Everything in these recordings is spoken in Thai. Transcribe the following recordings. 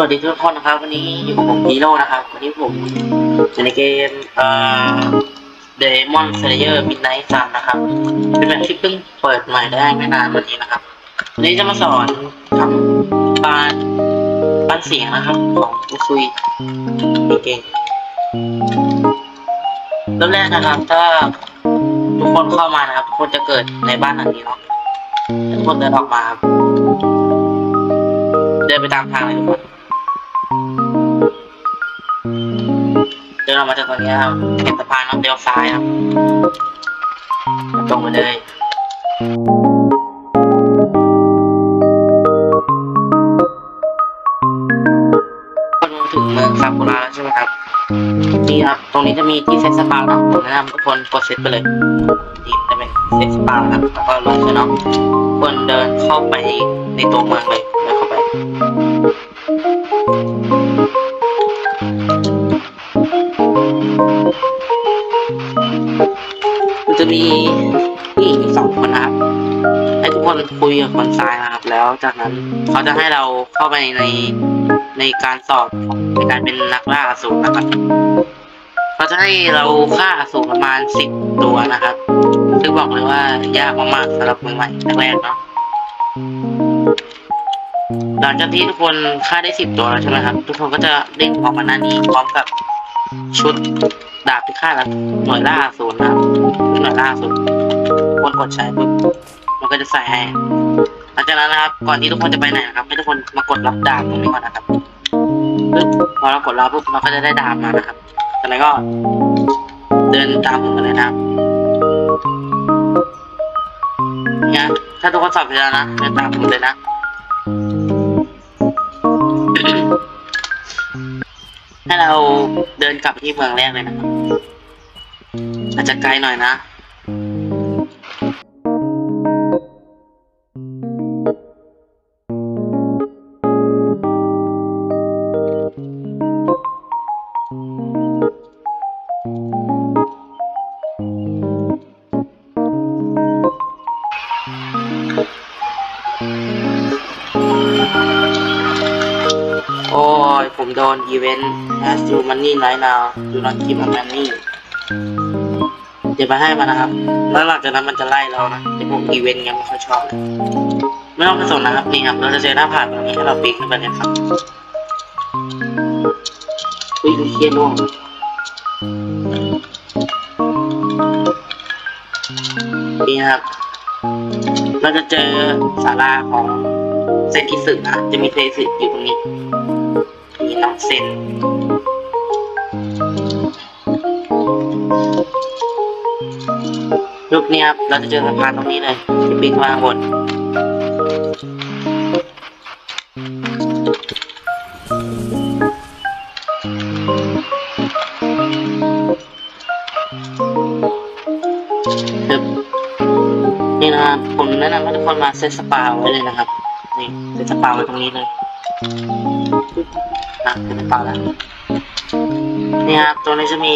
วัสดีทุกคนนะครับ วันนี้อยู่กับผมฮีโร่นะครับ วันนี้ผมอยู่ในเกมเอ่อ Demon Slayer Midnight Sun นะครับ เป็นแบบที่เพิ่งเปิดใหม่ได้ไม่นานวันนี้นะครับวันนี้จะมาสอนทำบานบานเสียงนะครับของอุซุยเก่งเริ่มแรกนะครับ ถ้าทุกคนเข้ามานะครับทุกคนจะเกิดในบ้านหลังนี้เนาะทุกคนเดินออกมาครับเดินไปตามทางเลยทุกคน ดินออกมาจากตรงนี้ครับเห็นสะพานน้ำเลี้ยวซ้ายครับตรงไปเลยคนมาถึงเมืองซากุระแล้วใช่ไหมครับนี่ครับ ตรงนี้จะมีที่เซ็ตสปาเนาะผมแนะนำทุกคนกดเซ็ตไปเลยที่จะเป็นเซ็ตสปาครับแล้วก็ลงเลยเนาะคนเดินเข้าไปในตัวเมืองเลยเดินเข้าไป มันจะมีผู้หญิงสองคนนะครับให้ทุกคนคุยกับคนซ้ายนะครับ แล้วจากนั้นเขาจะให้เราเข้าไปในในการสอบในการเป็นนักล่าอสูรนะครับเขาจะให้เราฆ่าอสูรประมาณสิบตัวนะครับ ซึ่งบอกเลยว่ายากมากๆสำหรับมือใหม่แรกๆเนาะหลังจากที่ทุกคนฆ่าได้สิบตัวแล้วใช่ไหมครับ ทุกคนก็จะเด้งออกมาหน้านี้พร้อมกับ ชุดดาบพิฆาตและหน่วยล่าอสูนะครับหน่วยล่าอสูรคนกดใช้ปุ๊บมันก็จะใส่ให้หลังจากนั้นนะครับ ก่อนที่ทุกคนจะไปไหนนะครับ ให้ทุกคนมากดรับดาบตรงนี้ก่อนนะครับปึ๊บพอเรากดรับปุ๊บเราก็จะได้ดาบมานะครับจากนั้นก็ เดินตามผมมาเลยนะครับเนี่ยถ้าทุกคนสอบเสร็จแล้วนะเดินตามผมเลยนะ ให้เราเดินกลับไปที่เมืองแรกเลยนะครับอาจจะไกลหน่อยนะ ผมโดนอีเวนต์ as you money right now do not keep on money เดี๋ยวไปให้มันนะครับ แล้วหลังจากนั้นมันจะไล่เรานะไอพวกอีเวนต์ยังไม่ค่อยชอบเลยไม่ต้องไปสนนะครับนี่ครับเราจะเจอหน้าผาตรงนี้ให้เราปีนขึ้นไปเลยครับอุ้ยเคียน่วงนี่นะครับ เราจะเจอศาลาของเซนอิสึนะ จะมีเซนอิสึอยู่ตรงนี้ มีน้องเซนลูกนี้ครับ เราจะเจอสะพานตรงนี้เลยที่ปีนมาข้างบนครับนี่นะครับผมแนะนำให้ทุกคนมาเซตสปาไว้เลยนะครับ นี่เซตสปาไว้ตรงนี้เลย นะเซตสปาแล้วนี่ครับตัวนี้จะมี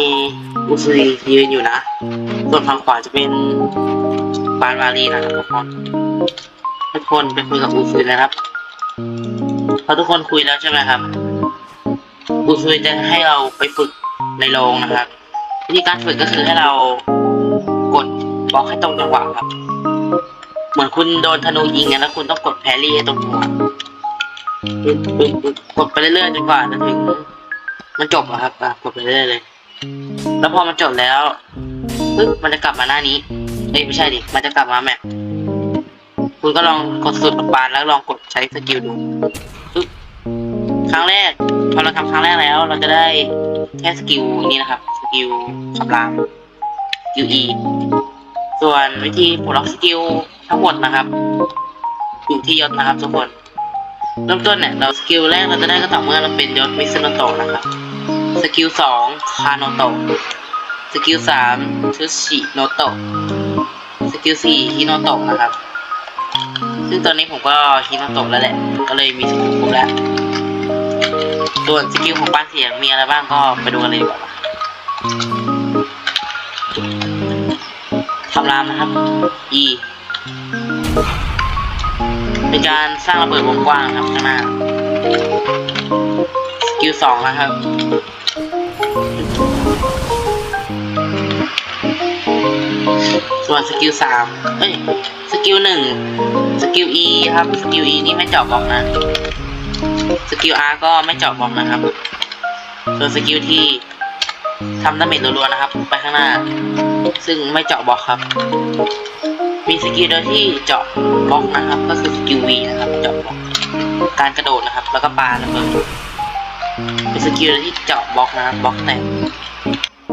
อุซุยยืนอยู่นะ ส่วนทางขวาจะเป็นบานวารีนะครับทุกคนทุกคนไปคุยกับอุซุยนะครับพอทุกคนคุยแล้วใช่ไหมครับอุซุยจะให้เราไปฝึกในโรงนะครับ วิธีการฝึกก็คือให้เรากดบล็อกให้ตรงจังหวะครับ เหมือนคุณโดนธนูยิงไงแล้วคุณต้องกดแพรี่ให้ตรงหัวปึ๊บปึ๊บปึ๊บ กดไปเรื่อยๆจนกว่าจะถึง มันจบอะครับอะกดไปเรื่อยเลย แล้วพอมันจบแล้วปึ๊บมันจะกลับมาหน้านี้เอ้ยไม่ใช่ดิ มันจะกลับมาแมปคุณก็ลองกดสุดบานแล้วลองกดใช้สกิลดูปึ๊บครั้งแรกพอเราทำครั้งแรกแล้ว เราจะได้แค่สกิลนี้นะครับ สกิลขับรามสกิล E ส่วนวิธีปลดล็อกสกิลทั้งหมดนะครับ อยู่ที่ยศนะครับทุกคน เริ่มต้นเนี่ยเราสกิลแรกเราจะได้ก็ต่อเมื่อเราเป็นยศมิสโนโตะนะครับ สกิลสองคาโนโตะ สกิลสามชุชิโนโตะ สกิลสี่ฮิโนโตะนะครับ ซึ่งตอนนี้ผมก็ฮิโนโตะแล้วแหละ ก็เลยมีสกิลครบแล้ว ส่วนสกิลของบ้านเสียงมีอะไรบ้างก็ไปดูกันเลยดีกว่าคำรามนะครับ E เป็นการสร้างระเบิดวงกว้างครับข้างหน้าสกิลสองนะครับส่วนสกิลสามเอ้ย สกิลหนึ่งสกิล E ครับ สกิล E นี่ไม่เจาะบล็อกนะ สกิล R ก็ไม่เจาะบล็อกนะครับ ส่วนสกิลที่ทำดาเมจรัวๆนะครับ ไปข้างหน้า ซึ่งไม่เจาะบล็อกครับ มีสกิลเดียวที่เจาะบล็อกนะครับ ก็คือสกิล V นะครับ เจาะบล็อก การกระโดดนะครับ แล้วก็ปาระเบิดเป็นสกิลที่เจาะบล็อกนะครับ บล็อกแตก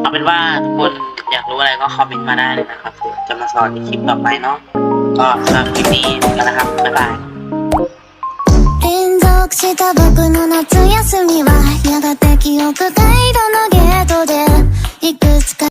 เอาเป็นว่าทุกคนอยากรู้อะไรก็คอมเมนต์มาได้เลยนะครับเดี๋ยวจะมาสอนในคลิปต่อไปเนาะ ก็สำหรับคลิปนี้กันนะครับ บ๊ายบาย 連続した僕の夏休みはやがて記憶回路のゲートでいくつか